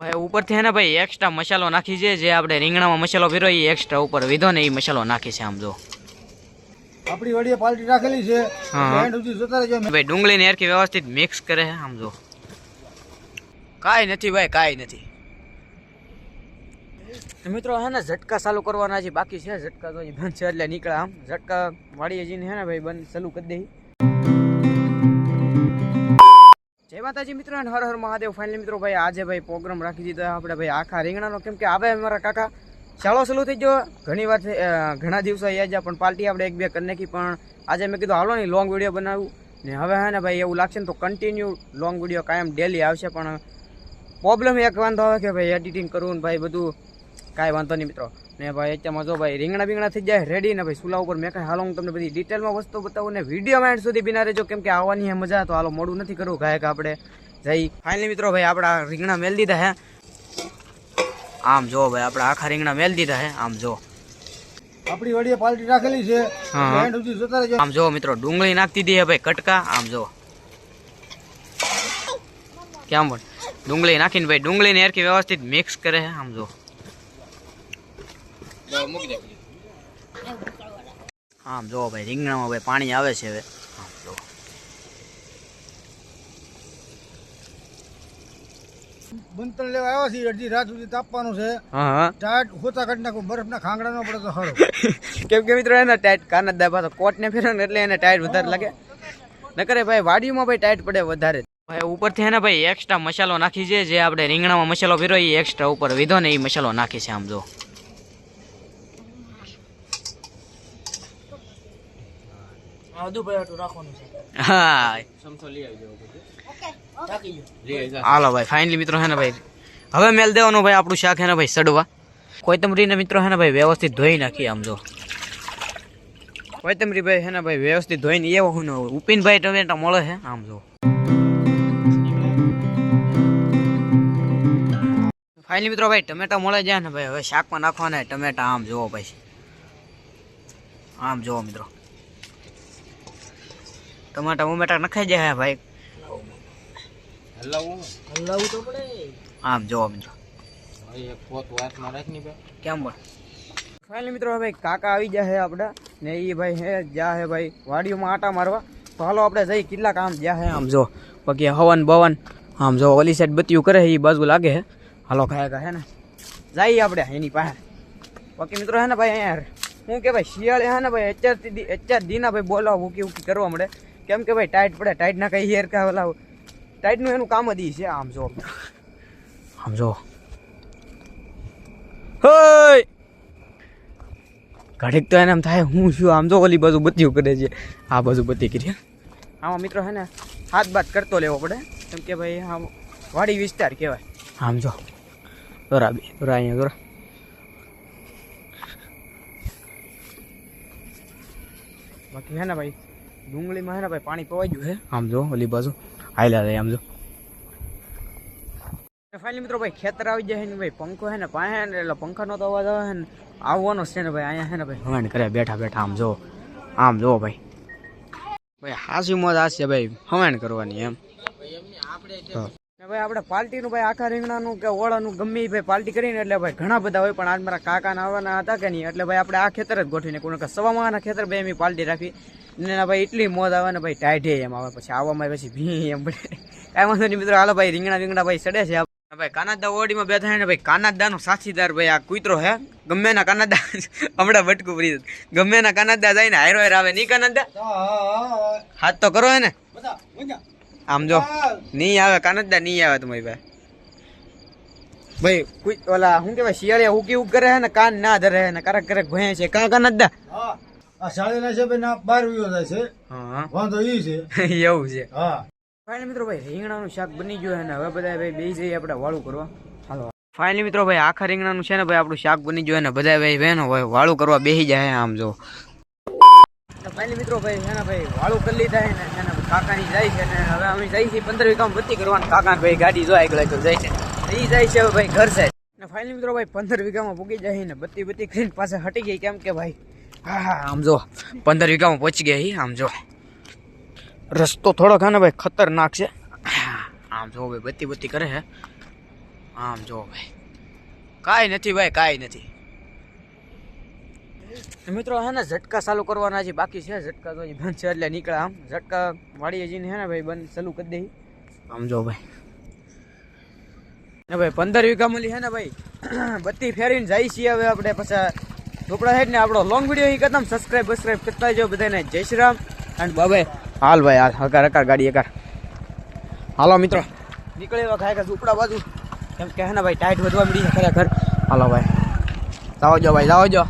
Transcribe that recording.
ભાઈ ઉપરથી હે ને ભાઈ એક્સ્ટ્રા મસાલો નાખી છે જે આપણે રીંગણામાં મસાલો ફેરો એ એક્સ્ટ્રા ઉપર વીધો ને એ મસાલો નાખી છે આમ જો. આપણી વડીએ પાલટી રાખેલી છે ભાઈ ડુંગળીને એરથી વ્યવસ્થિત મિક્સ કરે છે આમ જો. કાંઈ નથી ભાઈ કાંઈ નથી. મિત્રો હે ને ઝટકા ચાલુ કરવાના છે બાકી છે ઝટકા તો બંધ છે એટલે નીકળે આમ. ઝટકા વાળીએ જઈને હે ને ભાઈ બંધ ચાલુ કરી દઈ જય માતાજી મિત્રો અને હર હર મહાદેવ. ફાઇનલી મિત્રો ભાઈ, આજે ભાઈ પ્રોગ્રામ રાખી દીધો આપણે ભાઈ આખા રીંગણાનો. કેમ કે આવે મારા કાકા. શાળો સલું થઈ ગયો. ઘણી વાર ઘણા દિવસો આવી જ્યાં પણ પાર્ટી આપણે એક બે કરી નાખી. પણ આજે મેં કીધું, હાલો નહીં લોંગ વીડિયો બનાવું. ને હવે હે ને ભાઈ, એવું લાગશે ને તો કન્ટિન્યુ લોંગ વીડિયો કાયમ ડેલી આવશે. પણ પ્રોબ્લેમ એક વાંધો આવે કે ભાઈ એડિટિંગ કરવું ને ભાઈ બધું કાંઈ વાંધો નહીં મિત્રો. ને ભાઈ અત્યારમાં જો ભાઈ રીંગણા બીંગણા થઈ જાય રેડી ને ભાઈ સુલા ઉપર મેં કાંઈ હાલો હું તમને બધી ડિટેલમાં વસ્તુ બતાવું ને વિડીયોમાં એન્ડ સુધી બિના રહેજો કેમ કે આવવાની હે મજા તો હાલો મોડું નથી કરવું ગાયક આપણે જઈ. ફાઇનલી મિત્રો ભાઈ આપણા રીંગણા મેલ દીધા હે. આમ જો ભાઈ આપણે આખા રીંગણા મેલ દીધા હે આમ જો. આપણી વડીએ પાલટી રાખેલી છે. આમ જો મિત્રો ડુંગળી નાખી દીધી ભાઈ કટકા આમ જો. કેમ પણ ડુંગળી નાખીને ભાઈ ડુંગળીને એરથી વ્યવસ્થિત મિક્સ કરે છે આમ જો. આમ જો ભાઈ રીંગણામાં ભાઈ પાણી આવે છે હવે. આમ જો બંતણ લેવા આવ્યા છીએ અડધી રાત સુધી તાપવાનું છે. હા હા. ટાટ હોતા કાઢી નાખો બરફના ખાંગડા નો પડે તો સારો કેમ કે મિત્રો એને ટાઈટ કાન દાબા તો કોટ ને ફેરવે એટલે એને ટાઈટ વધારે લાગે. નકરે ભાઈ વાડીમાં ભાઈ ટાઈટ પડે વધારે. ભાઈ ઉપરથી એને ભાઈ એક્સ્ટ્રા મસાલો નાખી છે જે આપણે રીંગણામાં મસાલો ફેરો એ એક્સ્ટ્રા ઉપર વીધો ને એ મસાલો નાખી છે આમ જો. હાલો ભાઈ ફાઇનલી મિત્રો હે ને ભાઈ હવે મેલ દેવાનું ભાઈ આપણું શાક હે ને ભાઈ સડવા. કોથમરીને મિત્રો હે ને ભાઈ વ્યવસ્થિત ધોઈ નાખીએ આમ જો. કોથમરી ભાઈ હે ને ભાઈ વ્યવસ્થિત ધોઈને એવો હું ન હોય. ભાઈ ટમેટા મળે છે આમ જો. ફાઇનલી મિત્રો ભાઈ ટમેટા મળે જાય ને ભાઈ હવે શાકમાં નાખવાના ટમેટા આમ જોવો ભાઈ. આમ જોવો મિત્રો. ટમાટા ઉમેટા નખાઈ જાય ભાઈ? હલાવવું તો પડે. આમ જોવો મિત્રો કેમ બોલ? ફાઇનલી મિત્રો હવે કાકા આવી ગયા છે આપણા ને એ ભાઈ હે જ્યાં હે ભાઈ વાડીઓમાં આટા મારવા. તો હાલો આપણે જઈ કેટલા કામ જ્યાં હે આમ જો. બાકી હવન બવન આમ જો ઓલી સાઈડ બત્તીયું કરે એ બાજુ લાગે હે. હાલો ખાયા હે ને? જઈએ આપણે એની પાસે. બાકી મિત્રો હે ને ભાઈ અહીંયા હું કે ભાઈ શિયાળે હે ને ભાઈ અત્યારથી દી- અત્યાર દીના ભાઈ બોલાવ ઉકી ઉકી કરવા મળે. કેમ કે ભાઈ ટાઈટ પડે ટાઈટ ના કઈ હેર કા ઓલા ટાઈટનું એનું કામ જ છે, આમ જો. આમ જો. હોય! ઘડીક તો એને એમ થાય, હું શું આમ જો ઓલી બાજુ બત્તીઓ કરે છે. આ બાજુ બત્તી કરી આમાં મિત્રો હે ને, હાથ બાત કરતો લેવો પડે. કેમ કે ભાઈ, આમ વાડી વિસ્તાર કહેવાય. આમ જો. દોરા બે અહીંયા, દોરા. બાકી હે ને ભાઈ ડુંગળીમાં હે ને ભાઈ પાણી પવાઈ ગયું હે. આમ જો ઓલી બાજુ. હાલ્યા જાય આમ જો. ફાઇનલી મિત્રો ભાઈ ખેતર આવી જાય ને ભાઈ પંખો હે ને પાસે ને એટલે પંખાનો તો અવાજ આવે ને. આવવાનો છે ને ભાઈ અહીંયા હે ને ભાઈ. હવાણ કરે બેઠા બેઠા આમ જો. આમ જો ભાઈ. ભાઈ હાસી મોજ હાસ છે ભાઈ હવાણ કરવાની એમ. હા. ભાઈ આપણે પાર્ટીનું ભાઈ આખા રીંગણાનું કે ઓળાનું ગમે ભાઈ પાર્ટી કરીને એટલે ભાઈ ઘણા બધા હોય પણ આજ મારા કાકાના આવવાના હતા કે નહીં એટલે ભાઈ આપણે આ ખેતર જ ગોઠવીને કોઈ કે સવામાં ખેતર ભાઈ એમ પાર્ટી રાખી. ને ભાઈ એટલી મોજ આવે ને ભાઈ ટાઢે એમ આવે પછી આવવામાં પછી ભી એમ પડે. કાંઈ વાંધો નહીં મિત્રો હાલો ભાઈ રીંગણા રીંગણા ભાઈ સડે છે. ભાઈ કાનાદા ઓડીમાં બેઠા ને ભાઈ કાનાદાનો સાથીદાર ભાઈ આ કૂતરો હે. ગમે ના કાનાદા હમણાં બટકું ભરી. ગમે ના કાનાદા જાય ને હાયરો હાયર આવે નહીં કાનાદા હાથ તો કરો હે ને આમ જો નહીં આવે કાનડા નહીં આવે તમારી પાસે. ભાઈ કોઈ ઓલા શું કહેવાય શિયાળે ઉકી ઉક કરે છે ને કાન ના ધરે ને કરક કરક ભણે છે કા હા આ શાળીના છે ભાઈ ના બાર વિયો થાય છે. હા. વાંધો ઈ છે. એવું છે. હા. ફાઇનલી મિત્રો ભાઈ રીંગણાનું શાક બની ગયું છે ને હવે બધા ભાઈ બેસી જઈએ આપણે વાળું કરવા. હાલો. ફાઇનલી મિત્રો ભાઈ આખા રીંગણાનું છે ને ભાઈ આપણું શાક બની ગયું ને બધા ભાઈ બહેનો હોય વાળું કરવા બેસી જાય આમ જો. ફાઇનલી મિત્રો ભાઈ છે ને ભાઈ વાળું કરી લીધા છે ને કાકાની જાય છે ને હવે અમે જઈએ છીએ પંદર વીઘામાં બત્તી કરવાનું. કાકા ભાઈ ગાડી જો આગળ આગળ જાય છે. એ જાય છે હવે ભાઈ ઘર સાઈડ ને ફાઇનલી મિત્રો ભાઈ પંદર વીઘામાં પૂગી જાય ને બત્તી બત્તી કરીને પાસે હટી ગઈ કેમ કે ભાઈ, હા હા, આમ જો, પંદર વીઘામાં પહોંચી ગયા હી, આમ જો. રસ્તો થોડોક હે ભાઈ ખતરનાક છે. આમ જો ભાઈ બત્તી બત્તી કરે છે આમ જો ભાઈ. કાંઈ નથી ભાઈ, કાંઈ નથી. મિત્રો હે ને ઝટકા ચાલુ કરવાના છે બાકી છે ઝટકા તો બંધ છે એટલે નીકળે આમ ઝટકા વાળીએ જઈને હે ને ભાઈ બંધ ચાલુ કરી દઈ આમ જો ભાઈ. ને ભાઈ પંદર વીઘા મળી છે ને ભાઈ. બત્તી ફેરીને જાય છીએ હવે આપણે પછી ઢોકળા સાઈડ ને આપણો લોંગ વીડિયો અહીં કરતા સબસ્ક્રાઈબ બસ્ક્રાઇબ કરતા જો બધાને. જય શ્રી રામ અને બાબા હાલ ભાઈ હાલ. હકાર હકાર ગાડી હકાર. હાલો મિત્રો. નીકળે એવા ખાય કે બાજુ. કેમ કે હે ને ભાઈ ટાઈટ વધવા મળી છે ખરેખર. હાલો ભાઈ. જાઓ જો ભાઈ જાઓ જો.